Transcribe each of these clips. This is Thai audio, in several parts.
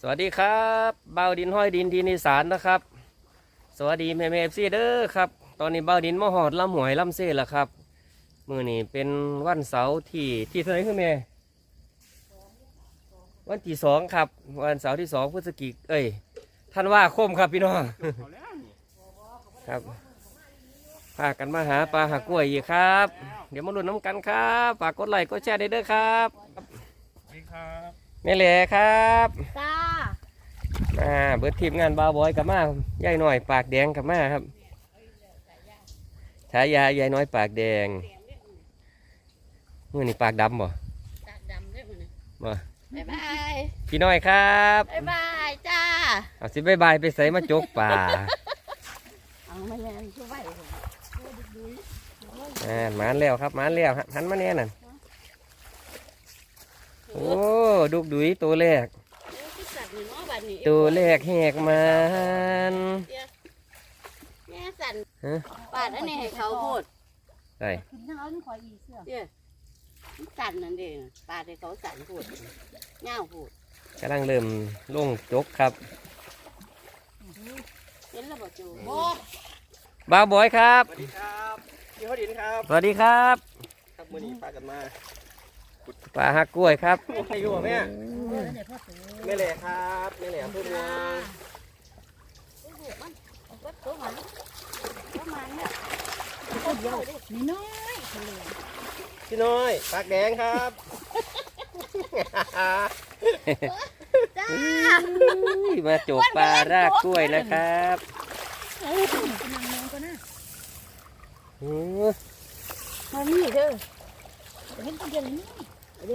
สวัสดีครับเบ้าดินห้อยดินดินอีสานนะครับ สวัสดีแม่แม่เอฟซีเด้อครับ ตอนนี้เบ้าดินมาหอดลำหวยลำเซ่แล้วครับ มือนี้เป็นวันเสาร์ที่ที่เท่าไหร่คือแม่วันที่สองครับ วันเสาร์ที่สองพฤศจิกเอ้ยท่านว่าคมครับพี่น้อง ครับพากันมาหาปลาหากล้วยอีกครับ เดี๋ยวมาลุ้นน้ำกันครับฝากกดไลค์กดแชร์ได้เด้อครับสวัสดีครับ แม่เหล่ครับจ้าอ่าเบิดทีมงานบาวบอยกับมาใหญ่หน่อยปากแดงกับมาครับฉายาใหญ่น้อยปากแดงมื่อนี่ปากดำบ่ตากดำด้วยมันบ่บ๊ายบายพี่น้อยครับบ๊ายบายจ้าเอาสิบายบายไปใส่มาจกป่าเอามาแลนช่วยอ่าหมานแล้วครับหมานแล้วฮะหันมาแน่นั่น โอ้ดุกดุยตัวแรกที่สัตว์นี่เนาะบัดนี้ตัวแรกแหกมันแม่สั่นฮะปาดอันนี้ให้เขาพูดได้ขึ้นทางนั้นคอยอีเสื้อเดี๋ยวมันสั่นนั่นเองปาดให้เขาสั่นพูดเงาพูดกำลังเริ่มลงจกครับเห็นแล้วบ่จูบาวบอยครับ สวัสดีครับพี่ฮอดินครับ สวัสดีครับ ครับมือนี้ปลากันมา ปลาหักกล้วยครับใครอยู่บ่แม่แม่แหล่ครับแม่แหล่พูดว่าก็ตัวมันประมาณเนี้ยนี่น้อยพี่น้อยปากแดงครับจ้าอุ้ยมาจกปลารากกล้วยนะครับอือมานี่เด้ อ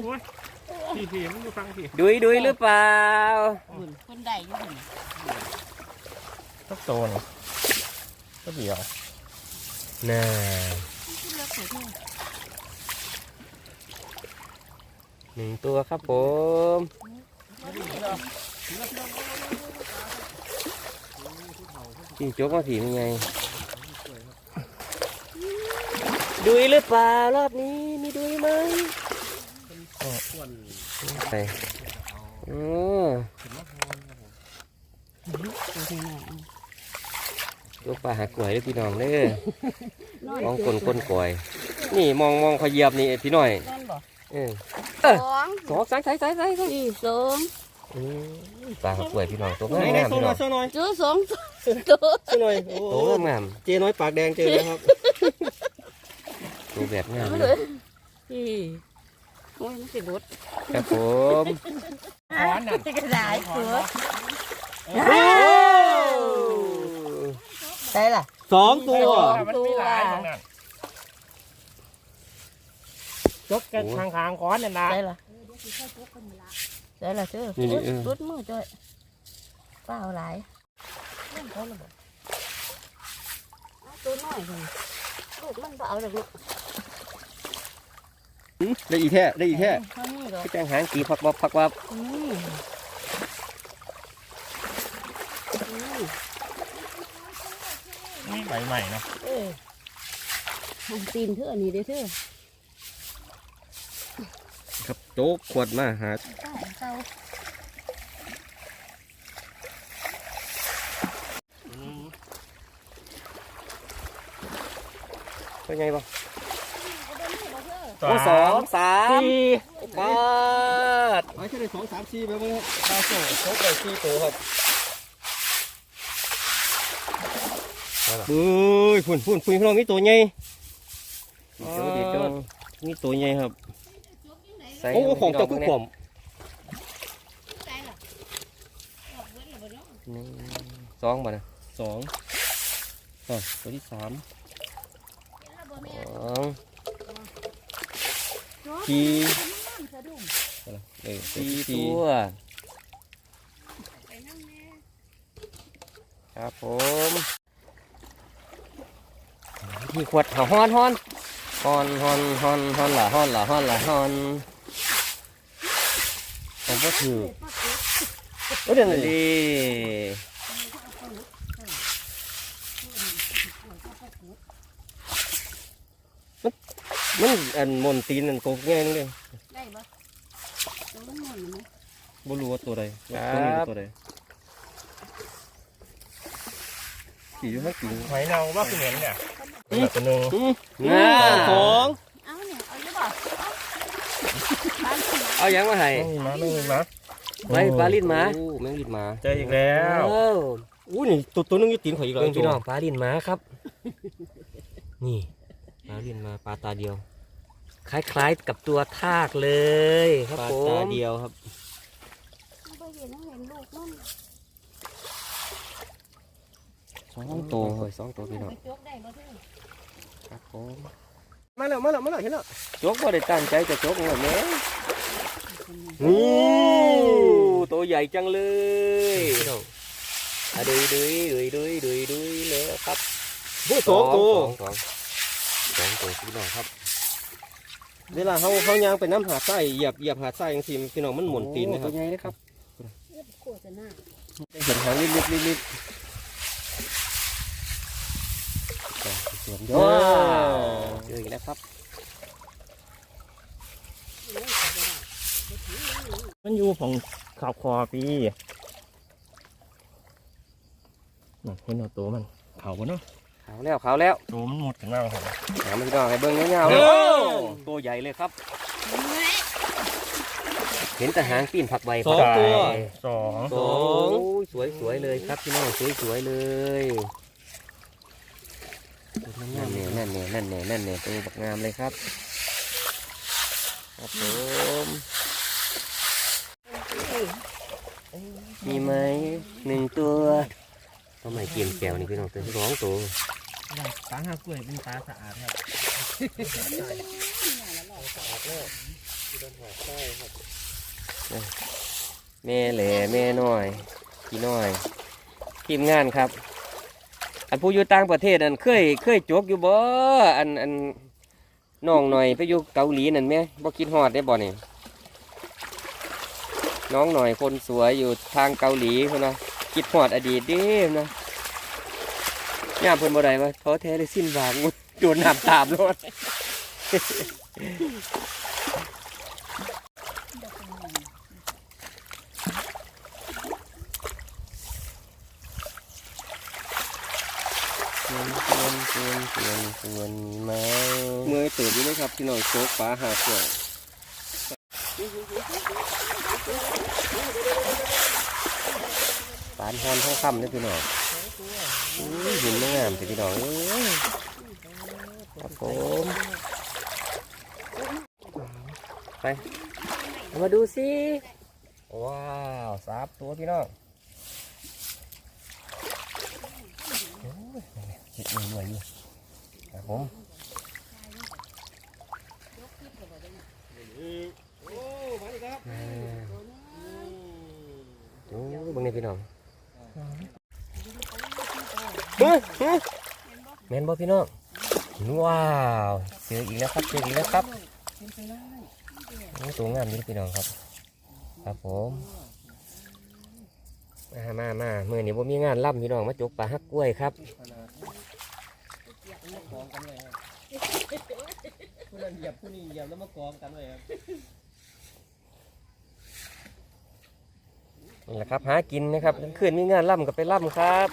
พี่พี่มันอยู่ฟังพี่ดุยดุยหรือเปล่าหุ่นคนใดอยู่หุ่นทักโตนก็เดียวน่าขึ้นรถเถอะเธอหนึ่งตัวครับผมจิ้งจกมาถีมันไงดุยหรือเปล่ารอบนี้มีดุยไหม ไปโอ้ตัวปลาหักกล้วยเด้อพี่น้องเด้อมองคนคนก่อยนี่มองมองเขาเหยียบนี่พี่น้อยนั่นบ่เออสองสองสายสายสายสายสายสี่สองอืมปลาเขาป่วยพี่น้องตัวไหนงามไหนงามโซพี่หน้น่อองยโซหน่อยเจอสองตัวโซหน่อยโอ้ตัวงามงามเจน้อยปากแดงเจอแล้วครับตัวแบบงามเอาเลเลยยพี่โอ้ยมันสิบดครับผมร้อนน่ะกระดาษตัวใช่ล่ะสองตัวมันมีหลายตรงนั้นจกกันทางทางค้อนเนี่ยนะใช่ล่ะใช่ล่ะเจอรุดมือจ้อยเปล่าหลายตัวน้อยคนลูกมันเปล่าเลยลูก ได้อีกแค่ได้อีกแค่เท่านี้เหรอพี่แจงหางกีพักบับพักบับอืมอืมนี่ใบใหม่นะเออมันตีนเธออันนี้เด้อเธอครับโจ๊กขวดมาหาเก้าเก้าเป็นไงบ้าง สโอ้สองสามสี่บาทไอ้แค่ได้สองสามสี่ไปมั้งปลาโซ่โจ๊กเลยสี่ตัวครับเฮ้ยฝุ่นฝุ่นฝุ่นพี่น้องมีตัวใหญ่เดี๋ยวเดี๋ยวเดี๋ยวมีตัวใหญ่ครับใส่โอ้ของเจ้าคือผมหนึ่งสองบาทนะสองอะตัวที่สามสอง สี่เออสี่ตัวครับผมที่ขวดหาฮอนฮอนฮอนฮอนฮอนฮอนละฮอนละฮอนละฮอนผมก็ถือโอ้เดี๋ยวนี้ มันอันมนตีนอันโกกแง่นึงเลยได้ปะตัวมันหมุนไหมบบ่รู้ว่าตัวใดครับตัวนี้เป็นตัวใดขี่อยู่ข้างกิ่งหอยนางว่าคือเหม็นเนี่ยตัวหนึ่งน่าสองเอาเนี่ยเอาอยู่บ่บ้านสิเอายังมาให้ไม่มีมาไม่มีมาไว้ปลาลิ้นหมาโอ้แมงลิ้นหมาเจออีกแล้วโอ้อู้นี่ตัวตัวนึงอยี่ตีนข่อยอีกแล้วเบิ่งพี่น้องปลาลิ้นหมาครับ นี่ปลาลิ้นหมาปลาตาเดียว คล้ายๆกับตัวทากเลยครับปลาผมตาเดียวครับบ่เห็นเห็นลูกมันสองตัวเฮ้ยสองตัวพี่น้องไปจกได้บ่เท่าครับผมมาแล้วมาแล้วมาแล้วเห็นแล้วจกบ่ได้ตั้งใจจะจกเลยแม่โอ้ตัวใหญ่จังเลยพี่น้องอะดุยดุยดุยดุยดุยดุยเลยครับ โอ้สองตัว สองสองสองตัวพี่น้องครับ เวลาเขาเขายางไปน้ำหาดไส้เหยียบเหยียบหาดไส้ยังทีพี่น้องมันหมุนตีนนะครับโอ้ตัวใหญ่เลยครับโฆษณาเห็นหางลิบลิบลิบสวนว้าเจออีกแล้วครับ มันอยู่ของขาวคอปีนั่นเห็นเอาตัวมันขาวบนเนาะ ขาวแล้วขาวแล้วตัวมันหมดกันมากครับหามันพี่น้องให้เบิ้งเงาๆเลยโอ้ตัวใหญ่เลยครับ เห็นแต่หางปีนผักใบสองตัวสองสองสวยสวยๆเลยครับพี่น้องสวยสวยๆเลยนั่นเนี่ยนั่นเนี่ยนั่นเนี่ยนั่นเนี่ยตัวบักงามเลยครับ ครับผมมีไหมหนึ่งตัวตัวใหม่เกียมแก้วนี่พี่น้องตัวที่สองตัว ปลาหากล้วยเป็นปลาสะอาดครับแม่แหล่แม่น้อยพี่น้อยทีมงานครับ อันผู้อยู่ต่างประเทศอันเคยเคยจกอยู่บ่อันอันน้องหน่อยไปอยู่เกาหลีนั่นแม่บ่คิดฮอดได้บ่เนี่ยน้องหน่อยคนสวยอยู่ทางเกาหลีพุ่นนะคิดฮอดอดีตเด้นะ ย่ามเพิ่นบ่ได้ว่าท้อแท้ได้สิ้นหวังโดนน้ำตามรถส่วนส่วนส่วนส่วนมีไหมเมื่อเติบอยู่เลยครับพี่น้องโชกปลาหากล้วยปานฮอนท้องคำนี่พี่น้องอุ้ย หินไม่งามสิพี่น้องเอ้ยครับผมไปเอามาดูสิว้าวสามตัวพี่น้องเห็ดหนื่อยอยู่ครับผมโอ้มาอีกครับอ่าโอ้ยเบิ่งนี่พี่น้อง แมนบ่พี่น้องว้าวเจออีกแล้วครับเจออีกแล้วครับตัวงามนี่พี่น้องครับ ครับผมมามามาเมื่อนี้ผมมีงานล่ำพี่น้องมาจกปลาฮักกล้วยครับผู้นั้นเหยียบผู้นี้เหยียบแล้วมากองกันเลยครับนี่แหละครับหากินนะครับกลางคืนมีงานล่ำก็ไปล่ำครับ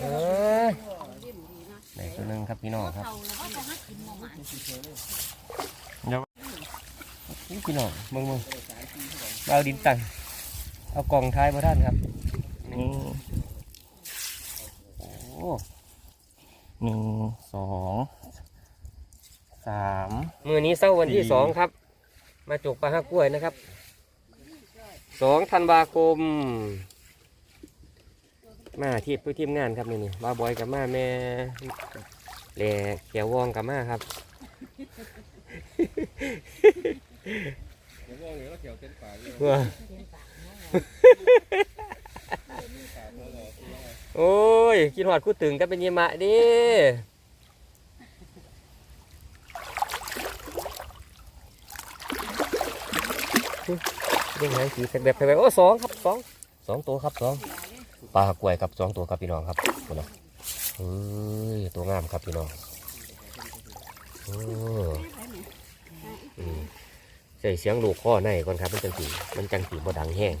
เอ้ยไหน ตัวหนึงครับพี่น้องครับเอาแล้วก็หากินบ่หมานนี่พี่น้องมึงมึงเอาดินตังเอากล่องท้ายมาท่านครับนี่โอ้หนึ่งสองสามมือนี้เศร้าวันที่สี่สองครับ มาจกปลาฮักกล้วยนะครับสองธันวาคม มาที่ผู้ทีมงานครับนี่นี่บาบอยกับมาแม่แหล่เขียววองกับมาครับผมบอกเลยว่าเขียวเต็มปากเลยว้าโอ้ยคิดหอดคู่ตึงก็เป็นเยมะดิยังไงสีแบบแบบแบบโอ้สองครับสองสองตัวครับสอง ปลากล้วยครับสองตัวครับพี่น้องครับคุณนะเฮ้ยตัวงามครับพี่น้องโอ้ใส่เสียงลูกข้อในก่อนครับมันจังสีมันจังสีบ่ดังแห้ง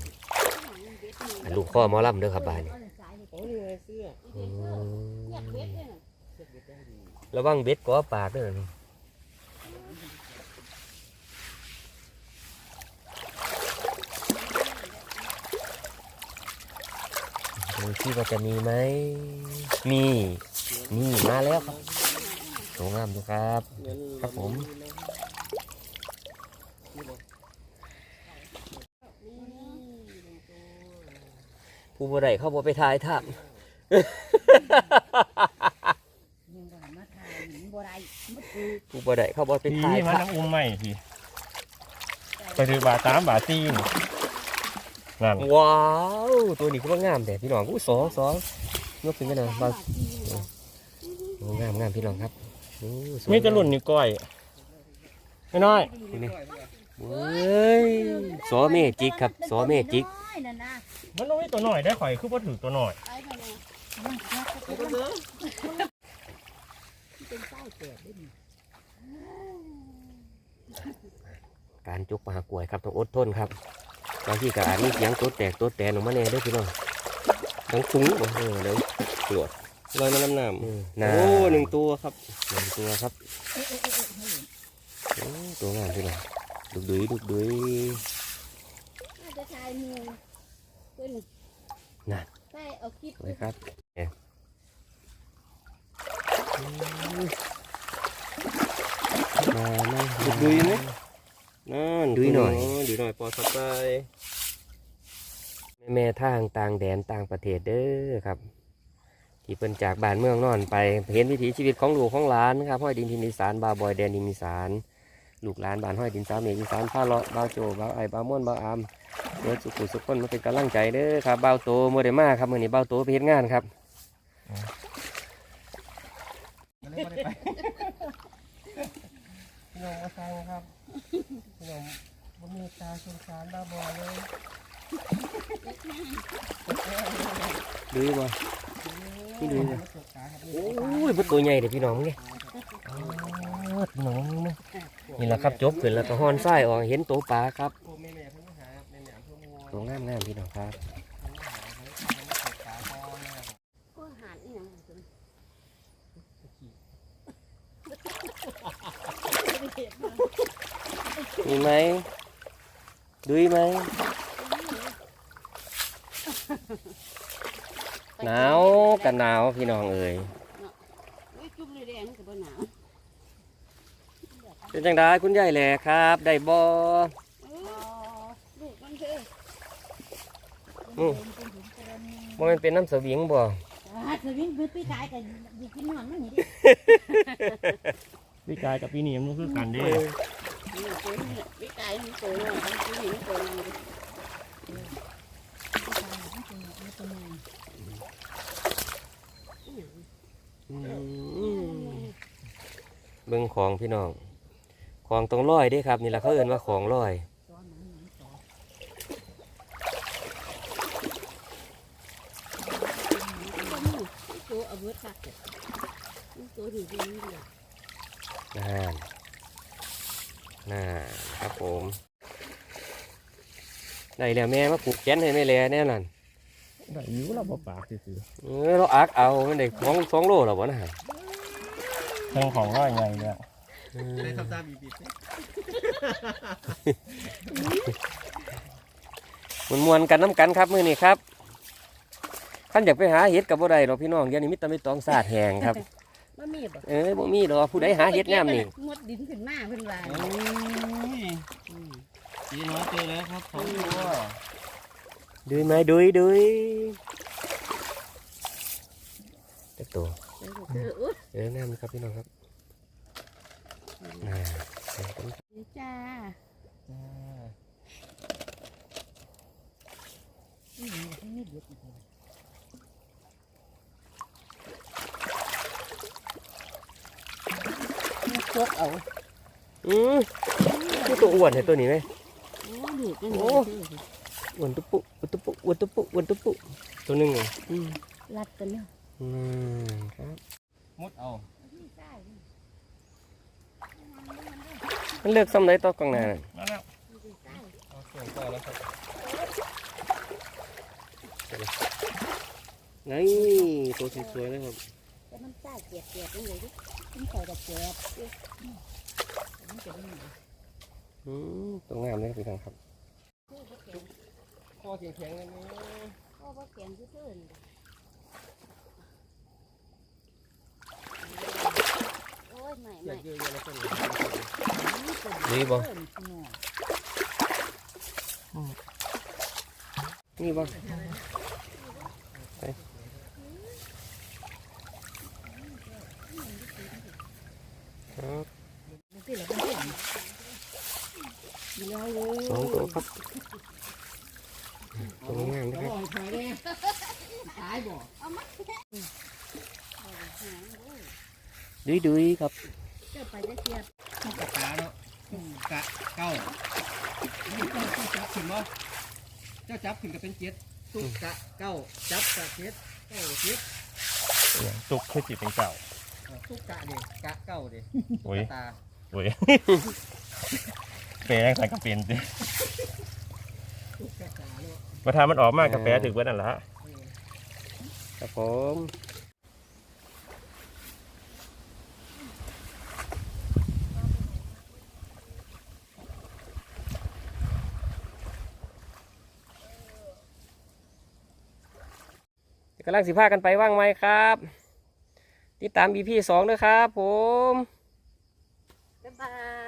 ลูกข้อมอลำเด้อครับบ้านเสื้ออืมอยากเบ็ดเลยน่ะระวังเบ็ดก่อปากเด้อ ดูที่ว่าจะมีไหม มี นี่มาแล้วครับสวยงามดูครับเงินครับผม ผู้บ่ได้เข้าบ่ไปถ่ายถ้ำยังบ่มาทายหนิบ่ได้บ่คือผู้บ่ได้เข้าบ่ไปพี่ถ่ายมันถ้น้ำอุ้มใหม่พี่ไปถือบาทสามบาทสี่นี่ นั่นำว้าวตัวนี้ก็ว่างามแต่พี่น้องอู้สองสองยกขึ้นกันหน่อยบางโอ้งามงามพี่น้องครับโอ้สวยมีแตะลุ่นนี่ก้อยไม่น้อยเว้ยสอเมจิกครับสอเมจิกน้อยนั่นนะมันต้องมีตัวหน่อยได้ข่อยคือพอถือตัวหน่อยไปมาเลยมันเป็นเศร้าแก่ด้วยนี่การจุกปลากล้วยครับต้องอดทนครับ บางทีก็อาจมีเสียงตัวแตกตัวแตนออกมาแน่เด้วยพี่น้องทั้งฟุ้งบ่เออเดี๋ยวตรวจลอยมาน้ำน้อืมำน่าโอ้หนึ่งตัวครับหนึ่งตัวครับโอ้ตัวงามพี่น้องดุกดุยดุกดุยน่าจะทายหมูเพิ่นน่ะใช่เอาคลิปสวยครับเนี่ยมามาดุกดุยไหม นั่นดุยหน่อยดุยหน่อยปอสับไปแม่ทางต่างแดนต่างประเทศเด้อครับ ที่เพิ่นจากบ้านเมืองนอนไป เห็นวิถีชีวิตของลูกของหลานครับห้อยดินทินอีสานบาวบอยแดนดินอีสานลูกหลานบ้านห้อยดินสามเมฆอีสานผ้าเลาะบาวโจบาวไอ้บาวม่วนบาวอามเมื่อสุขุสุขคนมาเป็นกำลังใจเด้อครับบาวโตเมื่อได้มาครับมื่อนี้บาวโตไปเฮ็ดงานครับ พี่น้องมาฟังครับพี่น้องบ่มีตาสงสารบ้าบอเลยดูบ่นี่ดูบ่โอ้ยมันตัวใหญ่เด้อพี่น้องมึงนี่อ้าวพี่น้องมึงนี่นี่แหละครับจบขึ้นแล้วก็ฮ้อนไส้ออกเห็นตัวปลาครับโอ้แม่แม่เพิ่งมาหาแม่แม่เพิ่งมาตัวงามงามๆพี่น้องครับ ก็หารอีหยังเพิ่น มีไหมดุยไหมหนาวกันหนาวพี่น้องเอ่ยโอ้ยจุ่มเลยแดงมันก็บ่หนาวเป็นจังไดคุณยายแหล่ครับ ได้บ่เออลูกมันเด้ออืมบ่แมันเป็นน้ำสวิงบ่อ่าสวิงเพิ่นไปขายกันอยู่กินนอนมันนี่ดิ พี่กายกับพี่นี่มันคือกันเด้นี่ตัวนี้ไปขายมันโตหน่อยมันตัวนี้มันโตหน่อยดิเบิ่งของพี่น้อง ของตรงร้อยเด้ครับ นี่แหละเขาเอิ้นว่าของร้อยตัวนี้ตัวเอาเบิดคักเด้อมันตัวนี้ดีนี่เด้อ น่นน่าครับผมได้แล้วแม่มาปลูกแขนให้แม่แหล่แน่นอนได้อยู่เราบ่ปากซื่อเออเราอักเอามันได้สองสองโลแล้วบ่นะฮะๆเพิ่งของร้อยไงเนี่ยได้ทำตามบีบีบมันมวนๆกันน้ำกันครับมื้อนี้ครับขันอยากไปหาเห็ดกับบ่ได้หรอกพี่น้องเดี๋ยวนี้มิตรมิตรต้องสาดแหงครับ บ่มีบ่เอ้ยบ่มีดอกผู้ใดหาเห็ดงามนี่งดดินขึ้นมาเพิ่นว่าโอ้ยสีน้อยเจอแล้วครับสองตัวดุยไหมดุยดุยเต็มตัวเอออุ๊ยเอองามครับพี่น้องครับน่าเต็มตัวจ้า จกเอาอืมนี่ตัวอ้วนเห็นตัวนี้ไหมโอ้ดูกันโอ้อ้วนตุ๊ปุอ้วนตุ๊ปุอ้วนตุ๊ปุอ้วนตุ๊ปุตัวหนึงเหรออืมรัดกันเนาะอืมครับมุดเอามันเลือกซ้ำไหนต่อกลางหนานั่นมาแล้วเอาเสียงต่อแล้วครับนี่ตัวสวยๆเลยครับแต่มันใต้เกียบเกียบยังไงดิ มันใส่แต่เกียบมันจะไม่มีอืมตัวงามเลยพี่น้องครับคู่ก็แข็งคอแข็งๆอันนี้ก็ว่าแข็งซื่อๆนี่โอ้ยไม่เสียไม่งเยอะๆแล้วคนดีบ่นี่บ่ไป ครับสองตัวครับตัวงามนะครับใครเนี่ยตายบ่ดุยดุยๆครับเจ้าไปได้เกียบกะตาเนาะกะเก้าเจ้าจับขึ้นบ่เจ้าจับขึ้นก็เป็นเจ็ดตุ๊กกะเก้าจับกะเจ็ดเก้าเจ็ดเนี่ยตุกคือจิเป็นเก่า ตุ๊กกะเด็กะเก้าเด็โอ้ยตาโอ้ยแปลงใส่กระเป็นสิตุ๊กกะตาเนาะมาทำมันออกมากกระแปลถึงเบิดนั่นละครับผมกำลังสิพากันไปว่างไหมครับ ติดตามอีพีสองด้วยครับผม บ๊ายบาย